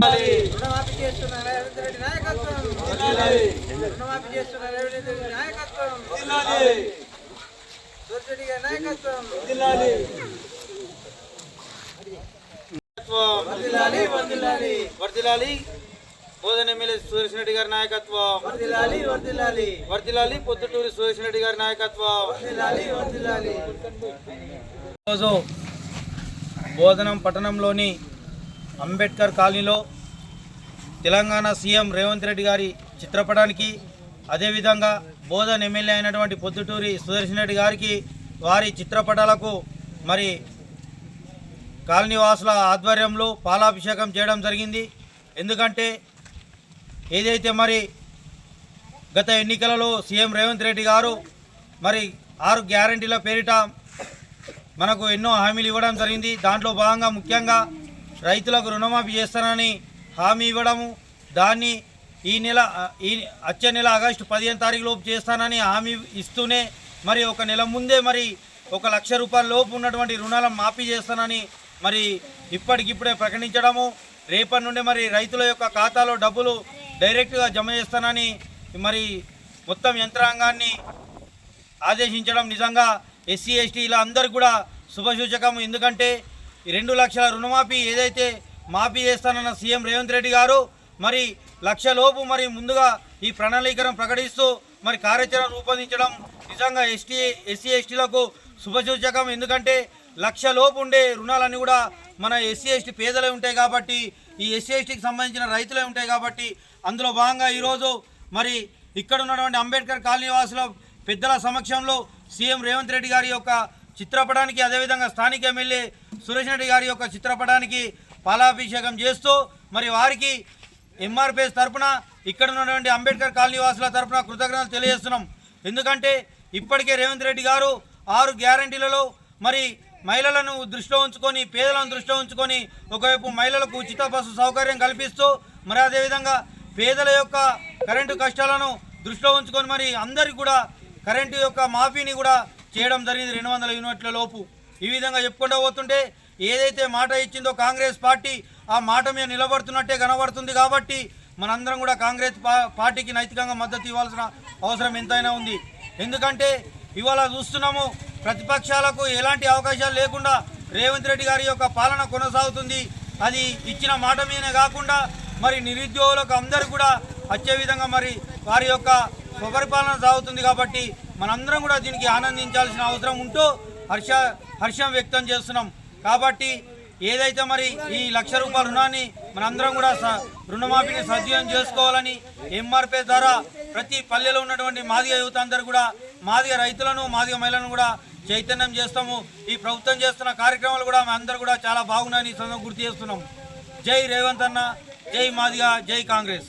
రుణమాఫీ చేస్తున్న రేవంత్ రెడ్డి నాయకత్వం? రుణమాఫీ చేస్తున్న రేవంత్ రెడ్డి నాయకత్వం? రేవంత్ రెడ్డి గారి నాయకత్వం? వర్ధిల్లాలి వర్ధిల్లాలి వర్దిలాలి బోధన ఎమ్మెల్యే సురేష్ రెడ్డి గారి నాయకత్వం. వర్దిలాలి పొద్దుటూరి సురేష్ రెడ్డి గారి నాయకత్వం. వర్ధిల్లాలి వర్ధిల్లాలి ఈరోజు బోధనం పట్టణంలోని అంబేద్కర్ కాలనీలో తెలంగాణ సీఎం రేవంత్ రెడ్డి గారి చిత్రపటానికి అదేవిధంగా బోధన్ ఎమ్మెల్యే అయినటువంటి పొద్దుటూరి సుదర్శన్ రెడ్డి గారికి వారి చిత్రపటాలకు మరి కాలనీవాసుల ఆధ్వర్యంలో పాలాభిషేకం చేయడం జరిగింది. ఎందుకంటే ఏదైతే మరి గత ఎన్నికలలో సీఎం రేవంత్ రెడ్డి గారు మరి ఆరు గ్యారంటీల పేరిట మనకు ఎన్నో హామీలు ఇవ్వడం జరిగింది. దాంట్లో భాగంగా ముఖ్యంగా రైతులకు రుణమాఫీ చేస్తానని హామీ ఇవ్వడము దాన్ని ఈ నెల ఈ వచ్చే నెల ఆగస్టు పదిహేను తారీఖు లోపు చేస్తానని హామీ ఇస్తూనే మరి ఒక నెల ముందే మరి ఒక లక్ష రూపాయల లోపు ఉన్నటువంటి రుణాలను మాఫీ చేస్తానని మరి ఇప్పటికిప్పుడే ప్రకటించడము. రేపటి నుండి మరి రైతుల యొక్క ఖాతాలో డబ్బులు డైరెక్ట్గా జమ చేస్తానని మరి మొత్తం యంత్రాంగాన్ని ఆదేశించడం నిజంగా ఎస్సీ ఎస్టీల అందరికి కూడా శుభసూచకం ఎందుకంటే రెండు లక్షల రుణమాఫీ ఏదైతే మాఫీ చేస్తానన్న సీఎం రేవంత్ రెడ్డి గారు మరి లక్షలోపు మరి ముందుగా ఈ ప్రణాళికను ప్రకటిస్తూ మరి కార్యాచరణ రూపొందించడం నిజంగా ఎస్టీ ఎస్సీ ఎస్టీలకు శుభసూచకం. ఎందుకంటే లక్షలోపు ఉండే రుణాలన్నీ కూడా మన ఎస్సీ ఎస్టీ పేదలే ఉంటాయి కాబట్టి ఈ ఎస్సీ ఎస్టీకి సంబంధించిన రైతులే ఉంటాయి కాబట్టి అందులో భాగంగా ఈరోజు మరి ఇక్కడ ఉన్నటువంటి అంబేద్కర్ కాలనీ వాసుల పెద్దల సమక్షంలో సీఎం రేవంత్ రెడ్డి గారి యొక్క చిత్రపటానికి అదేవిధంగా స్థానిక ఎమ్మెల్యే సురేష్ రెడ్డి గారి యొక్క చిత్రపటానికి పాలాభిషేకం చేస్తూ మరి వారికి ఎంఆర్పిఎస్ తరఫున ఇక్కడ ఉన్నటువంటి అంబేద్కర్ కాలనీ వాసుల తరఫున కృతజ్ఞతలు తెలియజేస్తున్నాం. ఎందుకంటే ఇప్పటికే రేవంత్ రెడ్డి గారు ఆరు గ్యారంటీలలో మరి మహిళలను దృష్టిలో ఉంచుకొని పేదలను దృష్టిలో ఉంచుకొని ఒకవైపు మహిళలకు ఉచిత బస్సు సౌకర్యం కల్పిస్తూ మరి అదేవిధంగా పేదల యొక్క కరెంటు కష్టాలను దృష్టిలో ఉంచుకొని మరి అందరికి కూడా కరెంటు యొక్క మాఫీని కూడా చేయడం జరిగింది రెండు వందల యూనిట్ల లోపు. ఈ విధంగా చెప్పుకుంటూ పోతుంటే ఏదైతే మాట ఇచ్చిందో కాంగ్రెస్ పార్టీ ఆ మాట మీద నిలబడుతున్నట్టే కనబడుతుంది కాబట్టి మనందరం కూడా కాంగ్రెస్ పార్టీకి నైతికంగా మద్దతు ఇవ్వాల్సిన అవసరం ఎంతైనా ఉంది. ఎందుకంటే ఇవాళ చూస్తున్నాము ప్రతిపక్షాలకు ఎలాంటి అవకాశాలు లేకుండా రేవంత్ రెడ్డి గారి యొక్క పాలన కొనసాగుతుంది. అది ఇచ్చిన మాట మీదనే కాకుండా మరి నిరుద్యోగులకు అందరూ కూడా వచ్చే విధంగా మరి వారి యొక్క స్వపరిపాలన సాగుతుంది కాబట్టి మనందరం కూడా దీనికి ఆనందించాల్సిన అవసరం ఉంటూ హర్ష హర్షం వ్యక్తం చేస్తున్నాం. కాబట్టి ఏదైతే మరి ఈ లక్ష రూపాయల రుణాన్ని మనందరం కూడా స- రుణమాఫీని సద్వినియోగం చేసుకోవాలని ఎంఆర్పీ ద్వారా ప్రతి పల్లెలో ఉన్నటువంటి మాదిగ యువత అందరూ కూడా మాదిగ రైతులను మాదిగ మహిళలను కూడా చైతన్యం చేస్తాము. ఈ ప్రభుత్వం చేస్తున్న కార్యక్రమాలు కూడా మా అందరూ కూడా చాలా బాగున్నాయని గుర్తు చేస్తున్నాం. జై రేవంత్ అన్న జై మాదిగ జై కాంగ్రెస్.